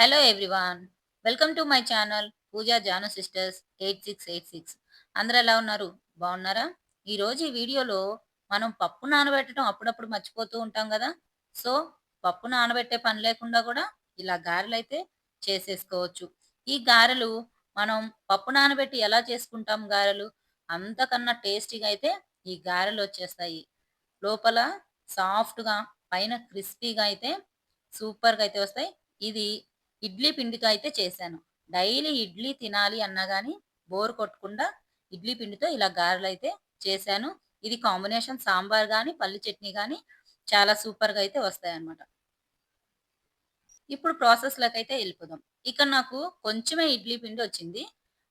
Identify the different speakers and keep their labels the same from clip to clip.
Speaker 1: Hello everyone welcome to my channel Pooja Jaanu sisters eight six eight six అందరూ ఎలా ఉన్నారు? బాగున్నారా? ఈరోజు ఈ వీడియోలో మనం పప్పు నానబెట్టడం అప్పుడప్పుడు మర్చిపోతూ ఉంటాం కదా. సో పప్పు నానబెట్టే పని లేకుండా కూడా ఇలా గారెలు అయితే చేసేసుకోవచ్చు. ఈ గారెలు మనం పప్పు నానబెట్టి ఎలా చేసుకుంటాం గారెలు? అంతకన్నా టేస్టీగా అయితే ఈ గారెలు వచ్చేస్తాయి. లోపల సాఫ్ట్గా పైన క్రిస్పీగా అయితే సూపర్గా అయితే వస్తాయి. ఇది ఇడ్లీ పిండితో అయితే చేశాను. డైలీ ఇడ్లీ తినాలి అన్నా కానీ బోర్ కొట్టకుండా ఇడ్లీ పిండితో ఇలా గారెలు అయితే చేశాను. ఇది కాంబినేషన్ సాంబార్ కానీ పల్లి చట్నీ కానీ చాలా సూపర్గా అయితే వస్తాయి అన్నమాట ఇప్పుడు ప్రాసెస్లోకి అయితే వెళ్ళిపోదాం. ఇక్కడ నాకు కొంచెమే ఇడ్లీ పిండి వచ్చింది.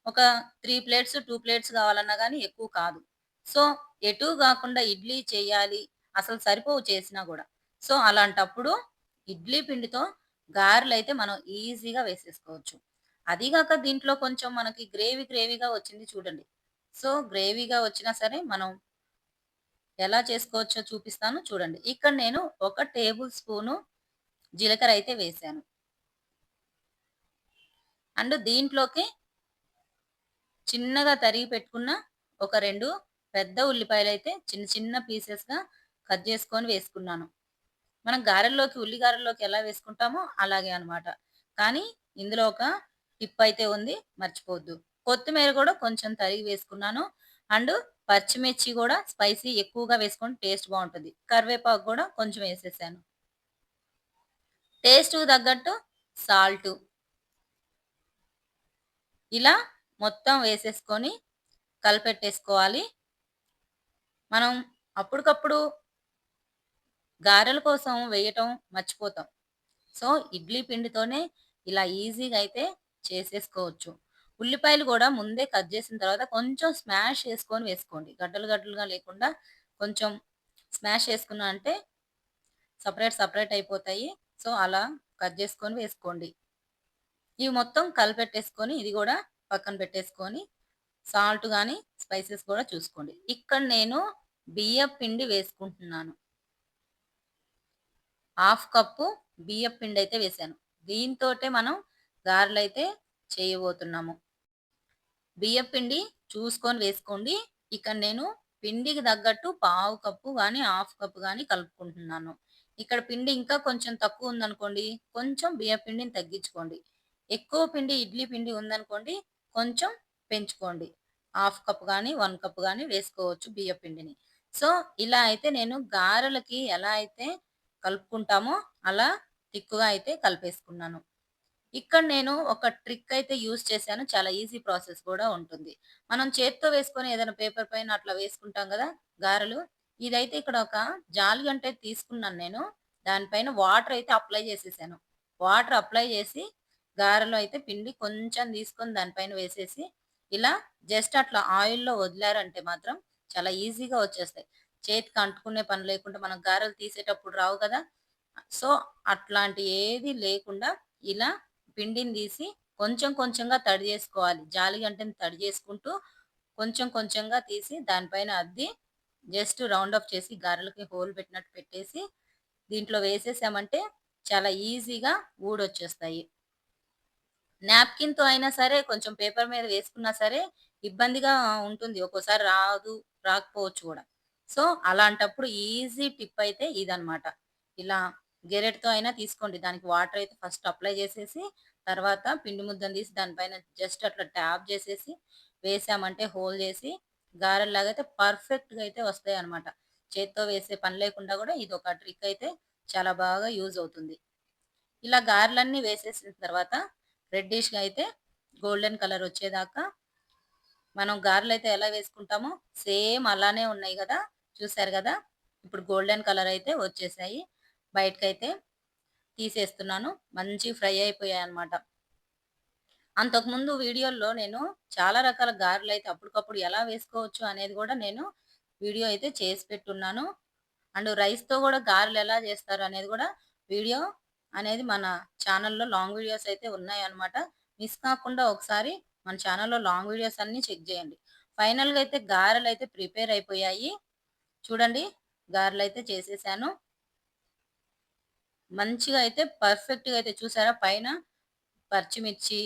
Speaker 1: ఒక త్రీ ప్లేట్స్ టూ ప్లేట్స్ కావాలన్నా కానీ ఎక్కువ కాదు. సో ఎటు కాకుండా ఇడ్లీ చేయాలి అసలు సరిపోవు చేసినా కూడా. సో అలాంటప్పుడు ఇడ్లీ పిండితో గారెలు అయితే మనం ఈజీగా వేసేసుకోవచ్చు. అదిగాక దీంట్లో కొంచెం మనకి గ్రేవీ గ్రేవీగా వచ్చింది చూడండి. సో గ్రేవీగా వచ్చినా సరే మనం ఎలా చేసుకోవచ్చో చూపిస్తాను చూడండి. ఇక్కడ నేను ఒక టేబుల్ స్పూను జీలకర్ర అయితే వేసాను. అండ్ దీంట్లోకి చిన్నగా తరిగి పెట్టుకున్న ఒక రెండు పెద్ద ఉల్లిపాయలు అయితే చిన్న చిన్న పీసెస్గా కట్ చేసుకొని వేసుకున్నాను. మనం గారెల్లోకి ఉల్లి గారెల్లోకి ఎలా వేసుకుంటామో అలాగే అనమాట కానీ ఇందులో ఒక టిప్ అయితే ఉంది మర్చిపోవద్దు. కొత్తిమీర కూడా కొంచెం తరిగి వేసుకున్నాను. అండ్ పచ్చిమిర్చి కూడా స్పైసీ ఎక్కువగా వేసుకొని టేస్ట్ బాగుంటుంది. కరివేపాకు కూడా కొంచెం వేసేసాను. టేస్ట్ తగ్గట్టు సాల్ట్. ఇలా మొత్తం వేసేసుకొని కలిపెట్టేసుకోవాలి. మనం అప్పటికప్పుడు గారెల కోసం వేయటం మర్చిపోతాం. సో ఇడ్లీ పిండితోనే ఇలా ఈజీగా అయితే చేసేసుకోవచ్చు. ఉల్లిపాయలు కూడా ముందే కట్ చేసిన తర్వాత కొంచెం స్మాష్ చేసుకొని వేసుకోండి. గడ్డలు గడ్డలుగా లేకుండా కొంచెం స్మాష్ చేసుకున్నా అంటే సపరేట్ సపరేట్ అయిపోతాయి. సో అలా కట్ చేసుకొని వేసుకోండి. ఇవి మొత్తం కలిపెట్టేసుకొని ఇది కూడా పక్కన పెట్టేసుకొని సాల్ట్ కానీ స్పైసెస్ కూడా చూసుకోండి. ఇక్కడ నేను బియ్య పిండి వేసుకుంటున్నాను. హాఫ్ కప్పు బియ్యం పిండి అయితే వేసాను. దీంతో మనం గారెలు అయితే చేయబోతున్నాము. బియ్యం పిండి చూసుకొని వేసుకోండి. ఇక్కడ నేను పిండికి తగ్గట్టు పావు కప్పు కానీ హాఫ్ కప్పు కానీ కలుపుకుంటున్నాను. ఇక్కడ పిండి ఇంకా కొంచెం తక్కువ ఉందనుకోండి కొంచెం బియ్య పిండిని తగ్గించుకోండి. ఎక్కువ పిండి ఇడ్లీ పిండి ఉందనుకోండి కొంచెం పెంచుకోండి. హాఫ్ కప్ కానీ వన్ కప్ కానీ వేసుకోవచ్చు బియ్య పిండిని. సో ఇలా అయితే నేను గారెలకి ఎలా అయితే కలుపుకుంటామో అలా థిక్గా అయితే కలిపేసుకున్నాను. ఇక్కడ నేను ఒక ట్రిక్ అయితే యూజ్ చేశాను. చాలా ఈజీ ప్రాసెస్ కూడా ఉంటుంది. మనం చేత్తో వేసుకొని ఏదైనా పేపర్ పైన అట్లా వేసుకుంటాం కదా గారెలు. ఇదైతే ఇక్కడ ఒక జాలి గంట తీసుకున్నాను నేను. దానిపైన వాటర్ అయితే అప్లై చేసేసాను. వాటర్ అప్లై చేసి గారెలు అయితే పిండి కొంచెం తీసుకొని దానిపైన వేసేసి ఇలా జస్ట్ అట్లా ఆయిల్లో వదిలారంటే మాత్రం చాలా ఈజీగా వచ్చేస్తాయి. చేతికి అంటుకునే పని లేకుండా మనం గారెలు తీసేటప్పుడు రావు కదా? సో అట్లాంటి ఏది లేకుండా ఇలా పిండిని తీసి కొంచెం కొంచెంగా తడి చేసుకోవాలి. జాలి గంటని తడి చేసుకుంటూ కొంచెం కొంచెంగా తీసి దానిపైన అద్ది జస్ట్ రౌండ్ ఆఫ్ చేసి గారెలకి హోల్ పెట్టినట్టు పెట్టేసి దీంట్లో వేసేసామంటే చాలా ఈజీగా ఊడొచ్చేస్తాయి. నాప్కిన్తో అయినా సరే కొంచెం పేపర్ మీద వేసుకున్నా సరే ఇబ్బందిగా ఉంటుంది. ఒక్కోసారి రాదు రాకపోవచ్చు కూడా. సో అలాంటప్పుడు ఈజీ టిప్ అయితే ఇదనమాట ఇలా గెరెట్తో అయినా తీసుకోండి. దానికి వాటర్ అయితే ఫస్ట్ అప్లై చేసేసి తర్వాత పిండి ముద్దను తీసి దానిపైన జస్ట్ అట్లా ట్యాప్ చేసేసి వేసామంటే హోల్ చేసి గారెల్లాగా అయితే పర్ఫెక్ట్గా అయితే వస్తాయి అనమాట చేత్తో వేసే పని లేకుండా కూడా ఇది ఒక ట్రిక్ అయితే చాలా బాగా యూజ్ అవుతుంది. ఇలా గారెలన్నీ వేసేసిన తర్వాత రెడ్డిష్గా అయితే గోల్డెన్ కలర్ వచ్చేదాకా మనం గారెలు అయితే ఎలా వేసుకుంటామో సేమ్ అలానే ఉన్నాయి కదా. చూసారు కదా? ఇప్పుడు గోల్డెన్ కలర్ అయితే వచ్చేసాయి. బయటకైతే తీసేస్తున్నాను. మంచి ఫ్రై అయిపోయాయి అనమాట అంతకుముందు వీడియోల్లో నేను చాలా రకాల గారెలు అయితే అప్పటికప్పుడు ఎలా వేసుకోవచ్చు అనేది కూడా నేను వీడియో అయితే చేసి పెట్టున్నాను. అండ్ రైస్తో కూడా గారెలు ఎలా చేస్తారు అనేది కూడా వీడియో అనేది మన ఛానల్లో లాంగ్ వీడియోస్ అయితే ఉన్నాయి అనమాట మిస్ కాకుండా ఒకసారి మన ఛానల్లో లాంగ్ వీడియోస్ అన్నీ చెక్ చేయండి. ఫైనల్గా అయితే గారెలు అయితే ప్రిపేర్ అయిపోయాయి. చూడండి గారెలు అయితే చేసేసాను. మంచిగా అయితే పర్ఫెక్ట్గా అయితే చూసారా? పైన పచ్చిమిర్చి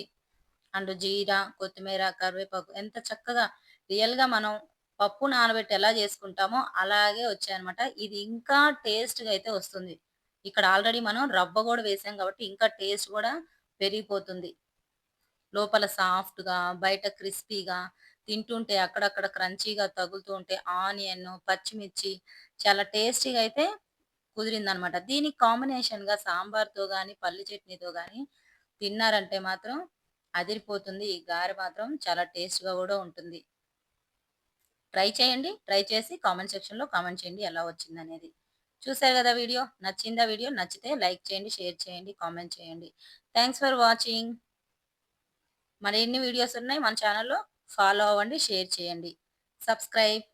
Speaker 1: అండ్ జీరా కొత్తిమీర కరివేపాకు ఎంత చక్కగా రియల్గా మనం పప్పు నానబెట్టి ఎలా చేసుకుంటామో అలాగే వచ్చాయనమాట ఇది ఇంకా టేస్ట్గా అయితే వస్తుంది. ఇక్కడ ఆల్రెడీ మనం రవ్వ కూడా వేసాం కాబట్టి ఇంకా టేస్ట్ కూడా పెరిగిపోతుంది. లోపల సాఫ్ట్గా బయట క్రిస్పీగా తింటుంటే అక్కడక్కడ క్రంచీగా తగులుతూ ఉంటే ఆనియన్ పచ్చిమిర్చి చాలా టేస్టీగా అయితే కుదిరిందనమాట. దీనికి కాంబినేషన్గా సాంబార్తో కానీ పల్లి చట్నీతో కానీ తిన్నారంటే మాత్రం అదిరిపోతుంది. ఈ గారె మాత్రం చాలా టేస్ట్గా కూడా ఉంటుంది. ట్రై చేయండి. ట్రై చేసి కామెంట్ సెక్షన్లో కామెంట్ చేయండి ఎలా వచ్చిందనేది. చూసారు కదా వీడియో? నచ్చిందా వీడియో? నచ్చితే లైక్ చేయండి షేర్ చేయండి కామెంట్ చేయండి. Thanks for watching. మరి ఎన్ని వీడియోస్ ఉన్నాయి మన ఛానల్లో? ఫాలో అవ్వండి షేర్ చేయండి. సబ్స్క్రైబ్.